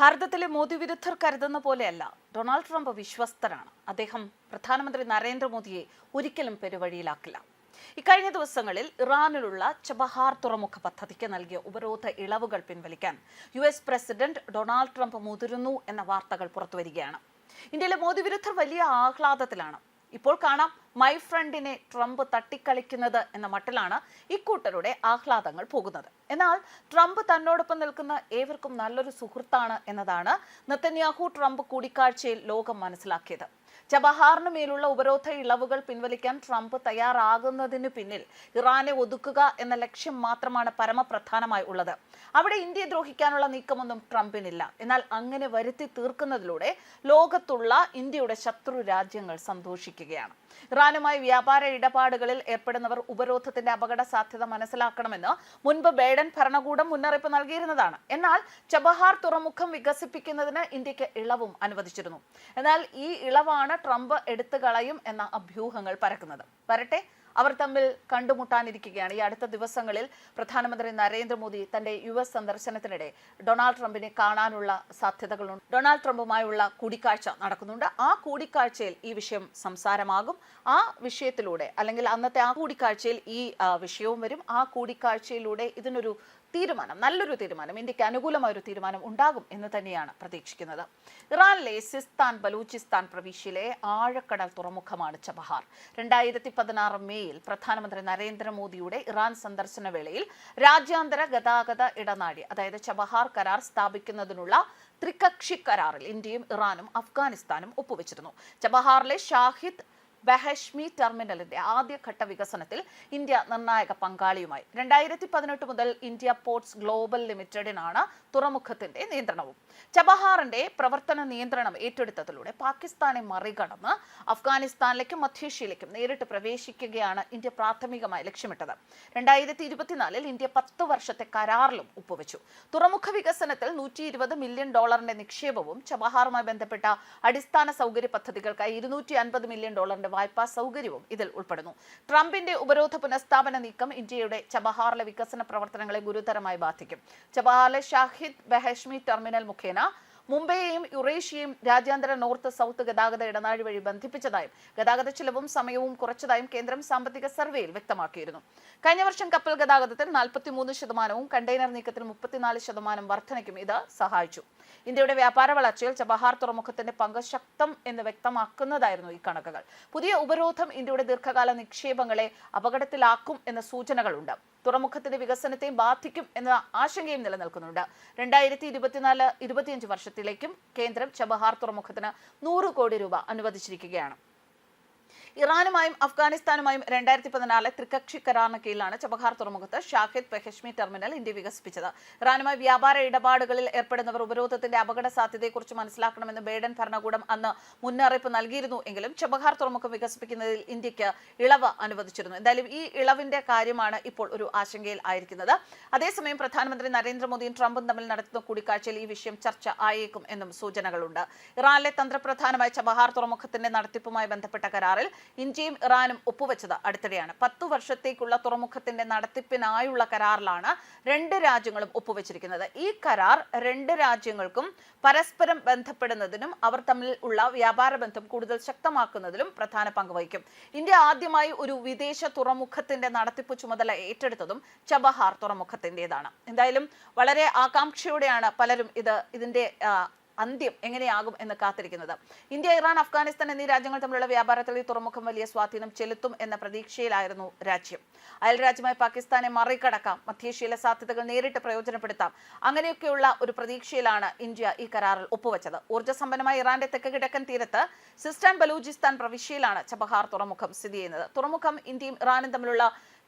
ഭാരതത്തിലെ മോദി വിരുദ്ധർ കരുതുന്ന പോലെയല്ല. ഡൊണാൾഡ് ട്രംപ് വിശ്വസ്തരാണ്. അദ്ദേഹം പ്രധാനമന്ത്രി നരേന്ദ്രമോദിയെ ഒരിക്കലും പെരുവഴിയിലാക്കില്ല. ഇക്കഴിഞ്ഞ ദിവസങ്ങളിൽ ഇറാനിലുള്ള ചബഹാർ തുറമുഖ പദ്ധതിക്ക് നൽകിയ ഉപരോധ ഇളവുകൾ പിൻവലിക്കാൻ U S president Donald Trump മുതിരുന്നു എന്ന വാർത്തകൾ പുറത്തുവരികയാണ്. ഇന്ത്യയിലെ മോദി വിരുദ്ധർ വലിയ ആഹ്ലാദത്തിലാണ്. ഇപ്പോൾ കാണാം മൈ ഫ്രണ്ടിനെ ട്രംപ് തട്ടിക്കളിക്കുന്നത് എന്ന മട്ടിലാണ് ഇക്കൂട്ടരുടെ ആഹ്ലാദങ്ങൾ പോകുന്നത്. എന്നാൽ ട്രംപ് തന്നോടൊപ്പം നിൽക്കുന്ന ഏവർക്കും നല്ലൊരു സുഹൃത്താണ് എന്നതാണ് നെത്തന്യാഹു ട്രംപ് കൂടിക്കാഴ്ചയിൽ ലോകം മനസ്സിലാക്കിയത്. ചബഹാറിന് മേലുള്ള ഉപരോധ ഇളവുകൾ പിൻവലിക്കാൻ ട്രംപ് തയ്യാറാകുന്നതിന് പിന്നിൽ ഇറാനെ ഒതുക്കുക എന്ന ലക്ഷ്യം മാത്രമാണ് പരമപ്രധാനമായി ഉള്ളത്. അവിടെ ഇന്ത്യയെ ദ്രോഹിക്കാനുള്ള നീക്കമൊന്നും ട്രംപിനില്ല. എന്നാൽ അങ്ങനെ വരുത്തി തീർക്കുന്നതിലൂടെ ലോകത്തുള്ള ഇന്ത്യയുടെ ശത്രു രാജ്യങ്ങൾ സന്തോഷിക്കുകയാണ്. ഇറാനുമായി വ്യാപാര ഇടപാടുകളിൽ ഏർപ്പെടുന്നവർ ഉപരോധത്തിന്റെ അപകട സാധ്യത മനസ്സിലാക്കണമെന്ന് മുൻപ് ബൈഡൻ ഭരണകൂടം മുന്നറിയിപ്പ് നൽകിയിരുന്നതാണ്. എന്നാൽ ചബഹാർ തുറമുഖം വികസിപ്പിക്കുന്നതിന് ഇന്ത്യയ്ക്ക് ഇളവും അനുവദിച്ചിരുന്നു. എന്നാൽ ഈ ഇളവാണ് ട്രംപ് എടുത്തു കളയും എന്ന അഭ്യൂഹങ്ങൾ പരക്കുന്നത്. വരട്ടെ അവർ തമ്മിൽ കണ്ടുമുട്ടാനിരിക്കുകയാണ്. ഈ അടുത്ത ദിവസങ്ങളിൽ പ്രധാനമന്ത്രി നരേന്ദ്രമോദി തന്റെ യു എസ് സന്ദർശനത്തിനിടെ ഡൊണാൾഡ് ട്രംപിനെ കാണാനുള്ള സാധ്യതകളുണ്ട്. ഡൊണാൾഡ് ട്രംപുമായുള്ള കൂടിക്കാഴ്ച നടക്കുന്നുണ്ട്. ആ കൂടിക്കാഴ്ചയിൽ ഈ വിഷയം സംസാരമാകും. ആ വിഷയത്തിലൂടെ അല്ലെങ്കിൽ അന്നത്തെ ആ കൂടിക്കാഴ്ചയിൽ ഈ വിഷയവും വരും. ആ കൂടിക്കാഴ്ചയിലൂടെ ഇതിനൊരു തീരുമാനം നല്ലൊരു തീരുമാനം ഇന്ത്യയ്ക്ക് അനുകൂലമായ ഒരു തീരുമാനം ഉണ്ടാകും എന്ന് തന്നെയാണ് പ്രതീക്ഷിക്കുന്നത്. ഇറാനിലെ സിസ്താൻ ബലൂചിസ്ഥാൻ പ്രവിശ്യയിലെ ആഴക്കടൽ തുറമുഖമാണ് ചബഹാർ. രണ്ടായിരത്തി പതിനാറ് മേയിൽ പ്രധാനമന്ത്രി നരേന്ദ്രമോദിയുടെ ഇറാൻ സന്ദർശന വേളയിൽ രാജ്യാന്തര ഗതാഗത ഇടനാഴി അതായത് ചബഹാർ കരാർ സ്ഥാപിക്കുന്നതിനുള്ള ത്രികക്ഷി കരാറിൽ ഇന്ത്യയും ഇറാനും അഫ്ഗാനിസ്ഥാനും ഒപ്പുവെച്ചിരുന്നു. ചബഹാറിലെ ഷാഹിദ് ബഹഷ്മി ടെർമിനലിന്റെ ആദ്യഘട്ട വികസനത്തിൽ ഇന്ത്യ നിർണായക പങ്കാളിയുമായി. രണ്ടായിരത്തി പതിനെട്ട് മുതൽ ഇന്ത്യ പോർട്സ് ഗ്ലോബൽ ലിമിറ്റഡിനാണ് തുറമുഖത്തിന്റെ നിയന്ത്രണവും. ചബഹാറിന്റെ പ്രവർത്തന നിയന്ത്രണം ഏറ്റെടുത്തതിലൂടെ പാകിസ്ഥാനെ മറികടന്ന് അഫ്ഗാനിസ്ഥാനിലേക്കും മധ്യേഷ്യയിലേക്കും നേരിട്ട് പ്രവേശിക്കുകയാണ് ഇന്ത്യ പ്രാഥമികമായി ലക്ഷ്യമിട്ടത്. രണ്ടായിരത്തി ഇരുപത്തിനാലിൽ ഇന്ത്യ പത്ത് വർഷത്തെ കരാറിലും ഒപ്പുവെച്ചു. തുറമുഖ വികസനത്തിൽ നൂറ്റി ഇരുപത് മില്യൺ ഡോളറിന്റെ നിക്ഷേപവും ചബഹാറുമായി ബന്ധപ്പെട്ട അടിസ്ഥാന സൗകര്യ പദ്ധതികൾക്കായി ഇരുന്നൂറ്റി അൻപത് മില്യൺ ഡോളറിന്റെ വായ്പാ സൗകര്യവും ഇതിൽ ഉൾപ്പെടുന്നു. ട്രംപിന്റെ ഉപരോധ പുനഃസ്ഥാപന നീക്കം ഇന്ത്യയുടെ ചബഹാറിലെ വികസന പ്രവർത്തനങ്ങളെ ഗുരുതരമായി ബാധിക്കും. ചബഹാറിലെ ഷാഹിദ് ബഹഷ്മി ടെർമിനൽ മുഖേന മുംബൈയെയും യുറേഷ്യയും രാജ്യാന്തര നോർത്ത് സൗത്ത് ഗതാഗത ഇടനാഴി വഴി ബന്ധിപ്പിച്ചതായും ഗതാഗത ചിലവും സമയവും കുറച്ചതായും കേന്ദ്രം സാമ്പത്തിക സർവേയിൽ വ്യക്തമാക്കിയിരുന്നു. കഴിഞ്ഞ വർഷം കപ്പൽ ഗതാഗതത്തിൽ നാൽപ്പത്തിമൂന്ന് ശതമാനവും കണ്ടെയ്നർ നീക്കത്തിൽ മുപ്പത്തിനാല് ശതമാനം വർധനയ്ക്കും ഇത് സഹായിച്ചു. ഇന്ത്യയുടെ വ്യാപാര വളർച്ചയിൽ ചബഹാർ തുറമുഖത്തിന്റെ പങ്ക് ശക്തം എന്ന് വ്യക്തമാക്കുന്നതായിരുന്നു ഈ കണക്കുകൾ. പുതിയ ഉപരോധം ഇന്ത്യയുടെ ദീർഘകാല നിക്ഷേപങ്ങളെ അപകടത്തിലാക്കും എന്ന സൂചനകളുണ്ട്. തുറമുഖത്തിന്റെ വികസനത്തെ ബാധിക്കും എന്ന ആശങ്കയും നിലനിൽക്കുന്നുണ്ട്. രണ്ടായിരത്തി ഇരുപത്തിനാല് ഇരുപത്തിയഞ്ച് വർഷത്തിലേക്കും കേന്ദ്രം ചബഹാർ തുറമുഖത്തിന് നൂറ് കോടി രൂപ അനുവദിച്ചിരിക്കുകയാണ്. ഇറാനുമായും അഫ്ഗാനിസ്ഥാനുമായും രണ്ടായിരത്തി പതിനാല് ത്രികക്ഷി കരാറിന് കീഴിലാണ് ചബഹാർ തുറമുഖത്ത് ഷാഹിദ് പെഹഷ്മി ടെർമിനൽ ഇന്ത്യ വികസിപ്പിച്ചത്. ഇറാനുമായി വ്യാപാര ഇടപാടുകളിൽ ഏർപ്പെടുന്നവർ ഉപരോധത്തിന്റെ അപകട സാധ്യതയെക്കുറിച്ച് മനസ്സിലാക്കണമെന്ന് ബൈഡൻ ഭരണകൂടം അന്ന് മുന്നറിയിപ്പ് നൽകിയിരുന്നു എങ്കിലും ചബഹാർ തുറമുഖം വികസിപ്പിക്കുന്നതിൽ ഇന്ത്യയ്ക്ക് ഇളവ് അനുവദിച്ചിരുന്നു. എന്തായാലും ഈ ഇളവിന്റെ കാര്യമാണ് ഇപ്പോൾ ഒരു ആശങ്കയിൽ ആയിരിക്കുന്നത്. അതേസമയം പ്രധാനമന്ത്രി നരേന്ദ്രമോദിയും ട്രംപും തമ്മിൽ നടത്തുന്ന കൂടിക്കാഴ്ചയിൽ ഈ വിഷയം ചർച്ച ആയേക്കും എന്നും സൂചനകളുണ്ട്. ഇറാനിലെ തന്ത്രപ്രധാനമായ ചബഹാർ തുറമുഖത്തിന്റെ നടത്തിപ്പുമായി ബന്ധപ്പെട്ട കരാറിൽ ഇന്ത്യയും ഇറാനും ഒപ്പുവെച്ചത് അടുത്തിടെയാണ്. പത്തു വർഷത്തേക്കുള്ള തുറമുഖത്തിന്റെ നടത്തിപ്പിനായുള്ള കരാറിലാണ് രണ്ട് രാജ്യങ്ങളും ഒപ്പുവെച്ചിരിക്കുന്നത്. ഈ കരാർ രണ്ട് രാജ്യങ്ങൾക്കും പരസ്പരം ബന്ധപ്പെടുന്നതിനും അവർ തമ്മിൽ ഉള്ള വ്യാപാര ബന്ധം കൂടുതൽ ശക്തമാക്കുന്നതിലും പ്രധാന പങ്ക് വഹിക്കും. ഇന്ത്യ ആദ്യമായി ഒരു വിദേശ തുറമുഖത്തിന്റെ നടത്തിപ്പ് ചുമതല ഏറ്റെടുത്തതും ചബഹാർ തുറമുഖത്തിന്റെതാണ് എന്തായാലും വളരെ ആകാംക്ഷയോടെയാണ് പലരും ഇത് ഇതിന്റെ അന്ത്യം എങ്ങനെയാകും എന്ന് കാത്തിരിക്കുന്നത്. ഇന്ത്യ ഇറാൻ അഫ്ഗാനിസ്ഥാൻ എന്നീ രാജ്യങ്ങൾ തമ്മിലുള്ള വ്യാപാരത്തിൽ ഈ തുറമുഖം വലിയ സ്വാധീനം ചെലുത്തും എന്ന പ്രതീക്ഷയിലായിരുന്നു രാജ്യം. അയൽരാജ്യമായ പാകിസ്ഥാനെ മറികടക്കാം മധ്യേഷ്യയിലെ സാധ്യതകൾ നേരിട്ട് പ്രയോജനപ്പെടുത്താം അങ്ങനെയൊക്കെയുള്ള ഒരു പ്രതീക്ഷയിലാണ് ഇന്ത്യ ഈ കരാറിൽ ഒപ്പുവെച്ചത്. ഊർജസമ്പന്നമായ ഇറാന്റെ തെക്ക് കിടക്കൻ തീരത്ത് സിസ്റ്റാൻ ബലൂചിസ്ഥാൻ പ്രവിശ്യയിലാണ് ചബഹാർ തുറമുഖം സ്ഥിതി ചെയ്യുന്നത്. തുറമുഖം ഇന്ത്യയും ഇറാനും തമ്മിലുള്ള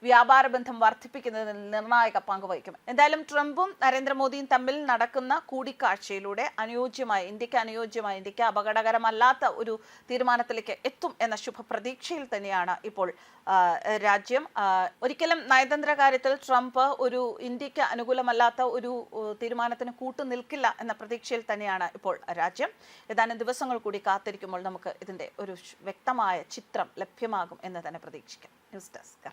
വ്യാപാര ബന്ധം വർദ്ധിപ്പിക്കുന്നതിൽ നിർണായക പങ്ക് വഹിക്കും. എന്തായാലും ട്രംപും നരേന്ദ്രമോദിയും തമ്മിൽ നടക്കുന്ന കൂടിക്കാഴ്ചയിലൂടെ അനുയോജ്യമായ ഇന്ത്യയ്ക്ക് അനുയോജ്യമായ ഇന്ത്യയ്ക്ക് അപകടകരമല്ലാത്ത ഒരു തീരുമാനത്തിലേക്ക് എത്തും എന്ന ശുഭപ്രതീക്ഷയിൽ തന്നെയാണ് ഇപ്പോൾ രാജ്യം. ഒരിക്കലും നയതന്ത്ര കാര്യത്തിൽ ട്രംപ് ഒരു ഇന്ത്യയ്ക്ക് അനുകൂലമല്ലാത്ത ഒരു തീരുമാനത്തിന് കൂട്ടു നിൽക്കില്ല എന്ന പ്രതീക്ഷയിൽ തന്നെയാണ് ഇപ്പോൾ രാജ്യം. ഏതാനും ദിവസങ്ങൾ കൂടി കാത്തിരിക്കുമ്പോൾ നമുക്ക് ഇതിന്റെ ഒരു വ്യക്തമായ ചിത്രം ലഭ്യമാകും എന്ന് തന്നെ പ്രതീക്ഷിക്കാം. News desk